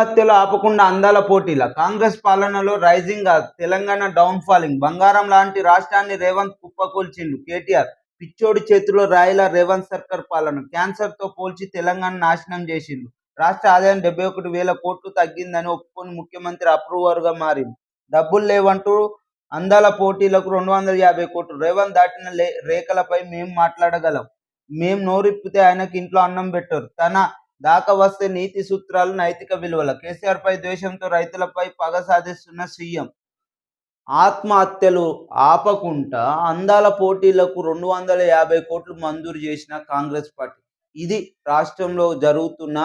హత్యలు ఆపకుండా అందాల పోటీల. కాంగ్రెస్ పాలనలో రైజింగ్ తెలంగాణ డౌన్ ఫాలింగ్ బంగారం లాంటి రాష్ట్రాన్ని రేవంత్ కుప్పకూల్చిండు. కేటీఆర్ పిచ్చోడి చేతిలో రాయిల రేవంత్ సర్కార్ పాలన. క్యాన్సర్తో పోల్చి తెలంగాణ నాశనం చేసిండు. రాష్ట్ర ఆదాయం డెబ్బై ఒకటి వేల కోట్లు తగ్గిందని ఒప్పుకొని ముఖ్యమంత్రి అప్రూవర్గా మారింది డబ్బులు లేవంటూ అందాల పోటీలకు రెండు వందల యాభై కోట్లు. రేవంత్ దాటిన లే- రేఖలపై మేము మాట్లాడగలం. మేము నోరిప్పితే ఆయనకి ఇంట్లో అన్నం పెట్టరు. తన దాకా వస్తే నీతి సూత్రాలు నైతిక విలువల. కేసీఆర్ పై ద్వేషంతో రైతులపై పగ సాధిస్తున్న సీఎం. ఆత్మహత్యలు ఆపకుండా అందాల పోటీలకు రెండు వందల యాభై కోట్లు మంజూరు చేసిన కాంగ్రెస్ పార్టీ. ఇది రాష్ట్రంలో జరుగుతున్న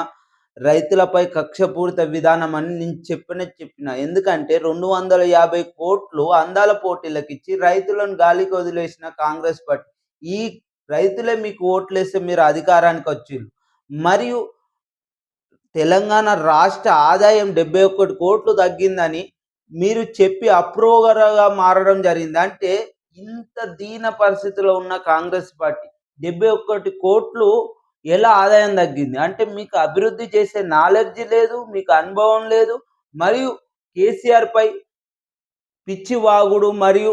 రైతులపై కక్షపూరిత విధానం అని నేను చెప్పిన చెప్పిన. ఎందుకంటే రెండు వందల యాభై కోట్లు అందాల పోటీలకు ఇచ్చి రైతులను గాలికి వదిలేసిన కాంగ్రెస్ పార్టీ. ఈ రైతులే మీకు ఓట్లేస్తే మీరు అధికారానికి వచ్చిండ్రు మరియు తెలంగాణ రాష్ట్ర ఆదాయం డెబ్బై ఒకటి కోట్లు తగ్గిందని మీరు చెప్పి అప్రూవర్గా మారడం జరిగింది. అంటే ఇంత దీన పరిస్థితిలో ఉన్న కాంగ్రెస్ పార్టీ డెబ్బై ఒకటి కోట్లు ఎలా ఆదాయం తగ్గింది? అంటే మీకు అభివృద్ధి చేసే నాలెడ్జ్ లేదు మీకు అనుభవం లేదు మరియు కేసీఆర్ పై పిచ్చి వాగుడు మరియు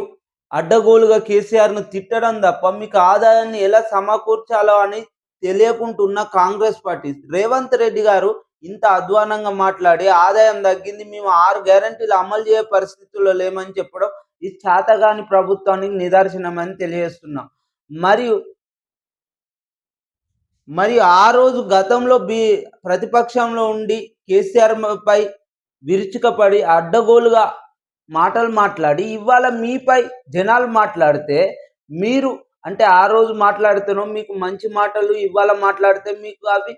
అడ్డగోలుగా కేసీఆర్ను తిట్టడం తప్ప మీకు ఆదాయాన్ని ఎలా సమకూర్చాలో అని తెలియకుంటున్న కాంగ్రెస్ పార్టీ. రేవంత్ రెడ్డి గారు ఇంత అధ్వానంగా మాట్లాడి ఆదాయం తగ్గింది మేము ఆరు గ్యారంటీలు అమలు చేయ పరిస్థితుల్లో లేమని చెప్పడం ఇది చేతగాని ప్రభుత్వానికి నిదర్శనమని తెలియజేస్తున్నాం. మరియు మరియు ఆ రోజు గతంలో బి ప్రతిపక్షంలో ఉండి కేసీఆర్ పై విరుచుకపడి అడ్డగోలుగా మాటలు మాట్లాడి ఇవాళ మీపై జనాలు మాట్లాడితే మీరు అంటే ఆ రోజు మాట్లాడితేనో మీకు మంచి మాటలు ఇవాళ మాట్లాడితే మీకు అవి